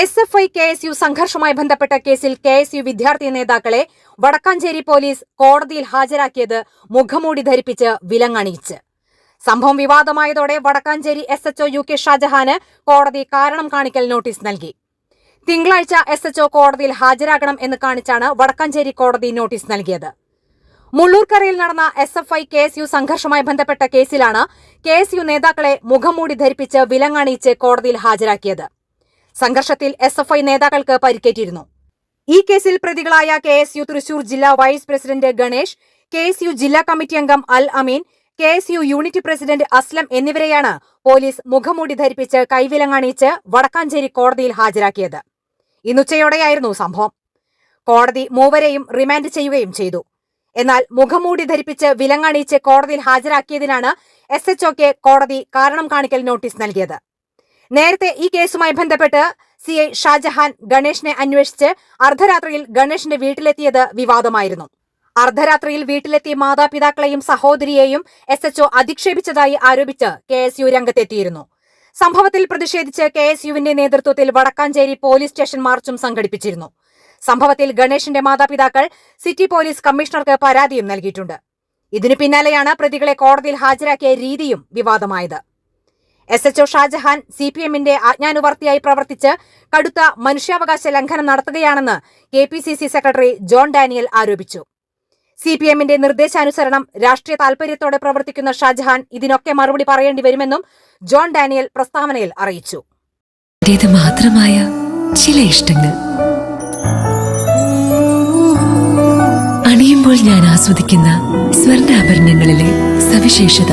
S F I K S U സംഘർഷവുമായി ബന്ധപ്പെട്ട കേസിൽ K S U വിദ്യാർത്ഥി നേതാക്കളെ വടക്കാഞ്ചേരി പോലീസ് കോടതിയിൽ ഹാജരാക്കിയത് മുഖംമൂടി ധരിപ്പിച്ച് വിലങ്ങണിയിച്ച്. സംഭവം വിവാദമായതോടെ Vadakkanchery S HO U K ഷാജഹാന് കോടതി കാരണം കാണിക്കൽ നോട്ടീസ് നൽകി. തിങ്കളാഴ്ച എസ് എച്ച്ഒ കോടതിയിൽ ഹാജരാകണം എന്ന് കാണിച്ചാണ് വടക്കാഞ്ചേരി കോടതി നോട്ടീസ് നൽകിയത്. മുള്ളൂർക്കരയിൽ നടന്ന S F I K S U സംഘർഷവുമായി ബന്ധപ്പെട്ട കേസിലാണ് കെ എസ് യു നേതാക്കളെ മുഖംമൂടി ധരിപ്പിച്ച് വിലങ്ങണിയിച്ച് കോടതിയിൽ ഹാജരാക്കിയത്. സംഘർഷത്തിൽ എസ് എഫ് ഐ നേതാക്കൾക്ക് പരിക്കേറ്റിരുന്നു. ഈ കേസിൽ പ്രതികളായ കെ എസ് യു തൃശൂർ ജില്ലാ vice president Ganesh K S U ജില്ലാ കമ്മിറ്റി അംഗം Al Ameen K S U unit president Aslam എന്നിവരെയാണ് പോലീസ് മുഖംമൂടി ധരിപ്പിച്ച് കൈവിലങ്ങാണിച്ച് വടക്കാഞ്ചേരി കോടതിയിൽ ഹാജരാക്കിയത്. ഇന്നുച്ചയോടെയായിരുന്നു സംഭവം. കോടതി മൂവരെയും റിമാൻഡ് ചെയ്യുകയും ചെയ്തു. എന്നാൽ മുഖംമൂടി ധരിപ്പിച്ച് വിലങ്ങാണിച്ച് കോടതിയിൽ ഹാജരാക്കിയതിനാണ് എസ് എച്ച്ഒക്ക് കോടതി കാരണം കാണിക്കൽ നോട്ടീസ് നൽകിയത്. നേരത്തെ ഈ കേസുമായി ബന്ധപ്പെട്ട് സി ഐ ഷാജഹാൻ ഗണേഷിനെ അന്വേഷിച്ച് അർദ്ധരാത്രിയിൽ ഗണേഷിന്റെ വീട്ടിലെത്തിയത് വിവാദമായിരുന്നു. അർദ്ധരാത്രിയിൽ വീട്ടിലെത്തിയ മാതാപിതാക്കളെയും സഹോദരിയെയും എസ് എച്ച്ഒ അധിക്ഷേപിച്ചതായി ആരോപിച്ച് കെ എസ് യു രംഗത്തെത്തിയിരുന്നു. സംഭവത്തിൽ പ്രതിഷേധിച്ച് കെ എസ് യുവിന്റെ നേതൃത്വത്തിൽ വടക്കാഞ്ചേരി പോലീസ് സ്റ്റേഷൻ മാർച്ചും സംഘടിപ്പിച്ചിരുന്നു. സംഭവത്തിൽ ഗണേഷിന്റെ മാതാപിതാക്കൾ സിറ്റി പോലീസ് കമ്മീഷണർക്ക് പരാതിയും നൽകിയിട്ടുണ്ട്. ഇതിനു പിന്നാലെയാണ് പ്രതികളെ കോടതിയിൽ ഹാജരാക്കിയ രീതിയും വിവാദമായത്. S HO Shajahan C P എമ്മിന്റെ ആജ്ഞാനുവർത്തിയായി പ്രവർത്തിച്ച് കടുത്ത മനുഷ്യാവകാശ ലംഘനം നടത്തുകയാണെന്ന് K P C C secretary John Daniel ആരോപിച്ചു. സി പി എമ്മിന്റെ നിർദ്ദേശാനുസരണം രാഷ്ട്രീയ താൽപര്യത്തോടെ പ്രവർത്തിക്കുന്ന ഷാജഹാൻ ഇതിനൊക്കെ മറുപടി പറയേണ്ടി വരുമെന്നും ജോൺ ഡാനിയൽ പ്രസ്താവനയിൽ അറിയിച്ചു. മാത്രമായ ചില ഇഷ്ടങ്ങൾ. അണിയുമ്പോൾ ഞാൻ ആസ്വദിക്കുന്ന സ്വർണാഭരണങ്ങളിലെ സവിശേഷത.